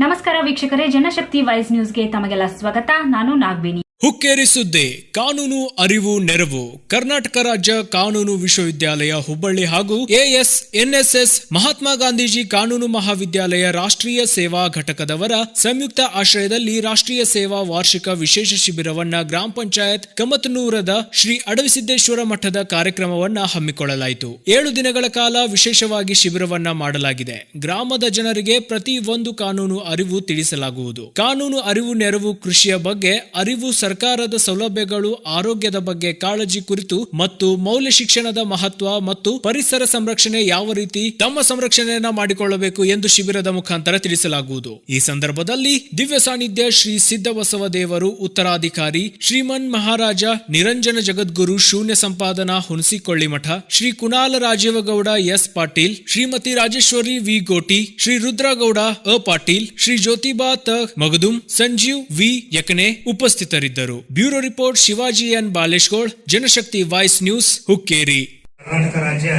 ನಮಸ್ಕಾರ ವೀಕ್ಷಕರೇ ಜನಶಕ್ತಿ ವಾಯ್ಸ್ ನ್ಯೂಸ್ಗೆ ತಮಗೆಲ್ಲ ಸ್ವಾಗತ. ನಾನು ನಾಗವೇಣಿ. ಹುಕ್ಕೇರಿ ಸುದ್ದಿ ಕಾನೂನು ಅರಿವು ನೆರವು, ಕರ್ನಾಟಕ ರಾಜ್ಯ ಕಾನೂನು ವಿಶ್ವವಿದ್ಯಾಲಯ ಹುಬ್ಬಳ್ಳಿ ಹಾಗೂ ಎಎಸ್, ಎನ್ಎಸ್ಎಸ್, ಮಹಾತ್ಮ ಗಾಂಧೀಜಿ ಕಾನೂನು ಮಹಾವಿದ್ಯಾಲಯ ರಾಷ್ಟ್ರೀಯ ಸೇವಾ ಘಟಕದವರ ಸಂಯುಕ್ತ ಆಶ್ರಯದಲ್ಲಿ ರಾಷ್ಟ್ರೀಯ ಸೇವಾ ವಾರ್ಷಿಕ ವಿಶೇಷ ಶಿಬಿರವನ್ನ ಗ್ರಾಮ ಪಂಚಾಯತ್ ಕಮತ್ನೂರದ ಶ್ರೀ ಅಡವಿಸಿದ್ದೇಶ್ವರ ಮಠದ ಕಾರ್ಯಕ್ರಮವನ್ನ ಹಮ್ಮಿಕೊಳ್ಳಲಾಯಿತು. ಏಳು ದಿನಗಳ ಕಾಲ ವಿಶೇಷವಾಗಿ ಶಿಬಿರವನ್ನ ಮಾಡಲಾಗಿದೆ. ಗ್ರಾಮದ ಜನರಿಗೆ ಪ್ರತಿ ಒಂದು ಕಾನೂನು ಅರಿವು ತಿಳಿಸಲಾಗುವುದು. ಕಾನೂನು ಅರಿವು ನೆರವು ಕೃಷಿಯ ಬಗ್ಗೆ ಅರಿವು ಸರ್ಕಾರದ ಸೌಲಭ್ಯಗಳು ಆರೋಗ್ಯದ ಬಗ್ಗೆ ಕಾಳಜಿ ಕುರಿತು ಮತ್ತು ಮೌಲ್ಯ ಶಿಕ್ಷಣದ ಮಹತ್ವ ಮತ್ತು ಪರಿಸರ ಸಂರಕ್ಷಣೆ ಯಾವ ರೀತಿ ತಮ್ಮ ಸಂರಕ್ಷಣೆಯನ್ನ ಮಾಡಿಕೊಳ್ಳಬೇಕು ಎಂದು ಶಿಬಿರದ ಮುಖಾಂತರ ತಿಳಿಸಲಾಗುವುದು. ಈ ಸಂದರ್ಭದಲ್ಲಿ ದಿವ್ಯ ಸಾನ್ನಿಧ್ಯ ಶ್ರೀ ಸಿದ್ದಬಸವ ದೇವರು ಉತ್ತರಾಧಿಕಾರಿ ಶ್ರೀಮನ್ ಮಹಾರಾಜ ನಿರಂಜನ ಜಗದ್ಗುರು ಶೂನ್ಯ ಸಂಪಾದನಾ ಹುಣಸಿಕೊಳ್ಳಿ ಮಠ, ಶ್ರೀ ಕುಣಾಲ ರಾಜೀವಗೌಡ ಎಸ್ ಪಾಟೀಲ್, ಶ್ರೀಮತಿ ರಾಜೇಶ್ವರಿ ವಿ ಗೋಟಿ, ಶ್ರೀ ರುದ್ರಗೌಡ ಅ ಪಾಟೀಲ್, ಶ್ರೀ ಜ್ಯೋತಿಬಾ ತ ಮಗದುಂ, ಸಂಜೀವ್ ವಿ ಯಕನೆ ಉಪಸ್ಥಿತರಿದ್ದರು. Bureau report, Shivaji N. Baleshgowd Janashakti voice news, Hukkeri. Karnataka ರಾಜ್ಯ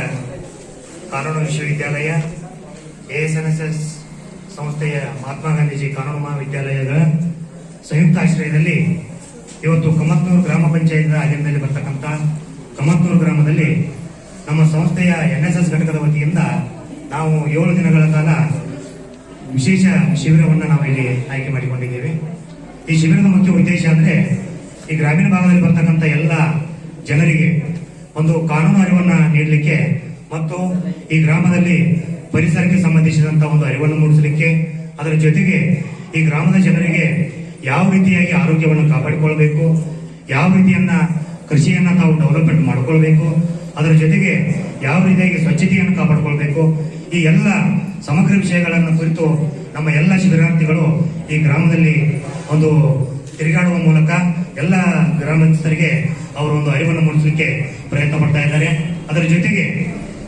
ಕಾನೂನು ವಿಶ್ವವಿದ್ಯಾಲಯ ಎಎಸ್ಎನ್ಎಸ್ಎಸ್ ಸಂಸ್ಥೆಯ ಮಹಾತ್ಮ ಗಾಂಧೀಜಿ ಕಾನೂನು ಮಹಾವಿದ್ಯಾಲಯದ ಸಂಯುಕ್ತ ಆಶ್ರಯದಲ್ಲಿ ಇವತ್ತು ಕಮತ್ನೂರು ಗ್ರಾಮ ಪಂಚಾಯತ್ ಮೇಲೆ ಬರ್ತಕ್ಕಂಥ ಕಮತ್ನೂರು ಗ್ರಾಮದಲ್ಲಿ ನಮ್ಮ ಸಂಸ್ಥೆಯ ಎನ್ಎಸ್ಎಸ್ ಘಟಕದ ವತಿಯಿಂದ ನಾವು ಏಳು ದಿನಗಳ ಕಾಲ ವಿಶೇಷ ಶಿಬಿರವನ್ನು ನಾವು ಇಲ್ಲಿ ಆಯ್ಕೆ ಮಾಡಿಕೊಂಡಿದ್ದೇವೆ. ಈ ಶಿಬಿರದ ಮುಖ್ಯ ಉದ್ದೇಶ ಅಂದ್ರೆ ಈ ಗ್ರಾಮೀಣ ಭಾಗದಲ್ಲಿ ಬರ್ತಕ್ಕಂಥ ಎಲ್ಲ ಜನರಿಗೆ ಒಂದು ಕಾನೂನು ಅರಿವನ್ನ ನೀಡಲಿಕ್ಕೆ ಮತ್ತು ಈ ಗ್ರಾಮದಲ್ಲಿ ಪರಿಸರಕ್ಕೆ ಸಂಬಂಧಿಸಿದಂತ ಒಂದು ಅರಿವನ್ನು ಮೂಡಿಸಲಿಕ್ಕೆ, ಅದರ ಜೊತೆಗೆ ಈ ಗ್ರಾಮದ ಜನರಿಗೆ ಯಾವ ರೀತಿಯಾಗಿ ಆರೋಗ್ಯವನ್ನು ಕಾಪಾಡಿಕೊಳ್ಬೇಕು, ಯಾವ ರೀತಿಯನ್ನ ಕೃಷಿಯನ್ನ ತಾವು ಡೆವಲಪ್ಮೆಂಟ್ ಮಾಡಿಕೊಳ್ಬೇಕು, ಅದರ ಜೊತೆಗೆ ಯಾವ ರೀತಿಯಾಗಿ ಸ್ವಚ್ಛತೆಯನ್ನು ಕಾಪಾಡಿಕೊಳ್ಬೇಕು, ಈ ಎಲ್ಲ ಸಮಗ್ರ ವಿಷಯಗಳನ್ನು ಕುರಿತು ನಮ್ಮ ಎಲ್ಲ ಶಿಬಿರಾರ್ಥಿಗಳು ಈ ಗ್ರಾಮದಲ್ಲಿ ಒಂದು ತಿರುಗಾಡುವ ಮೂಲಕ ಎಲ್ಲ ಗ್ರಾಮಸ್ಥರಿಗೆ ಅವರು ಒಂದು ಅರಿವನ್ನು ಮೂಡಿಸಲಿಕ್ಕೆ ಪ್ರಯತ್ನ ಪಡ್ತಾ ಇದ್ದಾರೆ. ಅದರ ಜೊತೆಗೆ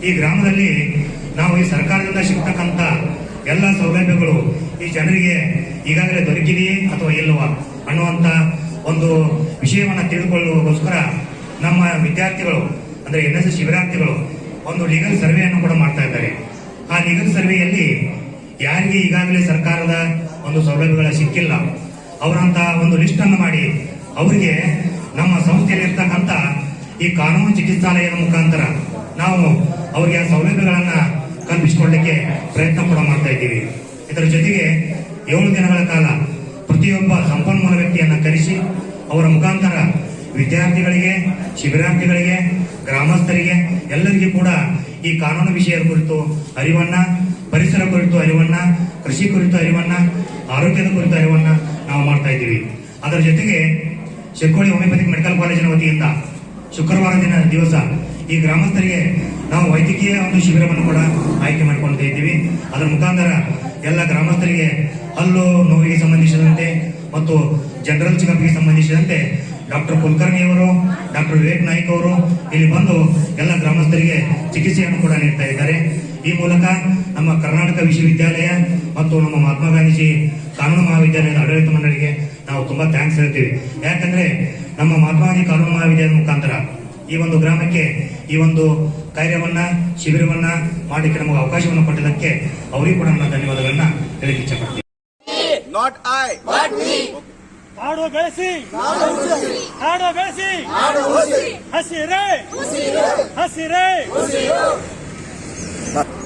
ಈ ಗ್ರಾಮದಲ್ಲಿ ನಾವು ಈ ಸರ್ಕಾರದಿಂದ ಸಿಗ್ತಕ್ಕಂಥ ಎಲ್ಲ ಸೌಲಭ್ಯಗಳು ಈ ಜನರಿಗೆ ಈಗಾಗಲೇ ದೊರಕಿದೆಯೇ ಅಥವಾ ಇಲ್ಲವಾ ಅನ್ನುವಂಥ ಒಂದು ವಿಷಯವನ್ನು ತಿಳಿದುಕೊಳ್ಳುವಗೋಸ್ಕರ ನಮ್ಮ ವಿದ್ಯಾರ್ಥಿಗಳು, ಅಂದರೆ ಎನ್ ಎಸ್ ಶಿಬಿರಾರ್ಥಿಗಳು ಒಂದು ಲೀಗಲ್ ಸರ್ವೆಯನ್ನು ಕೂಡ ಮಾಡ್ತಾ ಇದ್ದಾರೆ. ಆ ಲೀಗಲ್ ಸರ್ವೆಯಲ್ಲಿ ಯಾರಿಗೆ ಈಗಾಗಲೇ ಸರ್ಕಾರದ ಒಂದು ಸೌಲಭ್ಯಗಳ ಸಿಕ್ಕಿಲ್ಲ ಅವರಂತ ಒಂದು ಲಿಸ್ಟ್ ಅನ್ನು ಮಾಡಿ ಅವರಿಗೆ ನಮ್ಮ ಸಂಸ್ಥೆಯಲ್ಲಿ ಇರ್ತಕ್ಕಂಥ ಈ ಕಾನೂನು ಚಿಕಿತ್ಸಾಲಯದ ಮುಖಾಂತರ ನಾವು ಅವರಿಗೆ ಸೌಲಭ್ಯಗಳನ್ನ ಕಲ್ಪಿಸಿಕೊಳ್ಳಲಿಕ್ಕೆ ಪ್ರಯತ್ನ ಕೂಡ ಮಾಡ್ತಾ ಇದ್ದೀವಿ. ಇದರ ಜೊತೆಗೆ ಏಳು ದಿನಗಳ ಕಾಲ ಪ್ರತಿಯೊಬ್ಬ ಸಂಪನ್ಮೂಲ ವ್ಯಕ್ತಿಯನ್ನ ಕರೆಸಿ ಅವರ ಮುಖಾಂತರ ವಿದ್ಯಾರ್ಥಿಗಳಿಗೆ, ಶಿಬಿರಾರ್ಥಿಗಳಿಗೆ, ಗ್ರಾಮಸ್ಥರಿಗೆ ಎಲ್ಲರಿಗೂ ಕೂಡ ಈ ಕಾನೂನು ವಿಷಯದ ಕುರಿತು ಅರಿವನ್ನ, ಪರಿಸರ ಕುರಿತು ಅರಿವನ್ನ, ಕೃಷಿ ಕುರಿತು ಅರಿವನ್ನ, ಆರೋಗ್ಯದ ಕುರಿತು ಅರಿವನ್ನ ನಾವು ಮಾಡ್ತಾ ಇದ್ದೀವಿ. ಅದರ ಜೊತೆಗೆ ಶಿರ್ಕೋಳಿ ಹೋಮಿಯೋಪತಿಕ್ ಮೆಡಿಕಲ್ ಕಾಲೇಜಿನ ವತಿಯಿಂದ ಶುಕ್ರವಾರ ದಿನ ದಿವಸ ಈ ಗ್ರಾಮಸ್ಥರಿಗೆ ನಾವು ವೈದ್ಯಕೀಯ ಒಂದು ಶಿಬಿರವನ್ನು ಕೂಡ ಆಯ್ಕೆ ಮಾಡ್ಕೊಳ್ತಾ ಇದ್ದೀವಿ. ಅದರ ಮುಖಾಂತರ ಎಲ್ಲ ಗ್ರಾಮಸ್ಥರಿಗೆ ಹಲ್ಲು, ನೋವಿಗೆ ಸಂಬಂಧಿಸಿದಂತೆ ಮತ್ತು ಜನರಲ್ ಚೆಕಪ್ಗೆ ಸಂಬಂಧಿಸಿದಂತೆ ಡಾಕ್ಟರ್ ಕುಲಕರ್ಣಿ ಅವರು, ಡಾಕ್ಟರ್ ವಿವೇಕ್ ನಾಯ್ಕ್ ಅವರು ಇಲ್ಲಿ ಬಂದು ಎಲ್ಲ ಗ್ರಾಮಸ್ಥರಿಗೆ ಚಿಕಿತ್ಸೆಯನ್ನು ಕೂಡ ನೀಡ್ತಾ ಇದ್ದಾರೆ. ಈ ಮೂಲಕ ನಮ್ಮ ಕರ್ನಾಟಕ ವಿಶ್ವವಿದ್ಯಾಲಯ ಮತ್ತು ನಮ್ಮ ಮಹಾತ್ಮ ಗಾಂಧೀಜಿ ಕಾನೂನು ಮಹಾವಿದ್ಯಾಲಯದ ಆಡಳಿತ ಮಂಡಳಿಗೆ ನಾವು ತುಂಬಾ ಥ್ಯಾಂಕ್ಸ್ ಹೇಳ್ತೀವಿ. ಯಾಕಂದ್ರೆ ನಮ್ಮ ಮಹಾತ್ಮ ಗಾಂಧಿ ಕಾನೂನು ಮಹಾವಿದ್ಯಾಲಯದ ಮುಖಾಂತರ ಈ ಒಂದು ಗ್ರಾಮಕ್ಕೆ ಈ ಒಂದು ಕಾರ್ಯವನ್ನ ಶಿಬಿರವನ್ನ ಮಾಡಲಿಕ್ಕೆ ನಮಗೆ ಅವಕಾಶವನ್ನು ಕೊಟ್ಟಿದ್ದಕ್ಕೆ ಅವರಿಗೂ ಕೂಡ ನನ್ನ ಧನ್ಯವಾದಗಳನ್ನ ಹೇಳಕ್ಕೆ ಇಚ್ಛಪಡ್ತೀವಿ. ಕಾಡು ಬೆಳೆಸಿ. ಕಾಡು ಬೆಳೆಸಿ. ಹಸಿರೇ. ಹಸಿರೇ. Not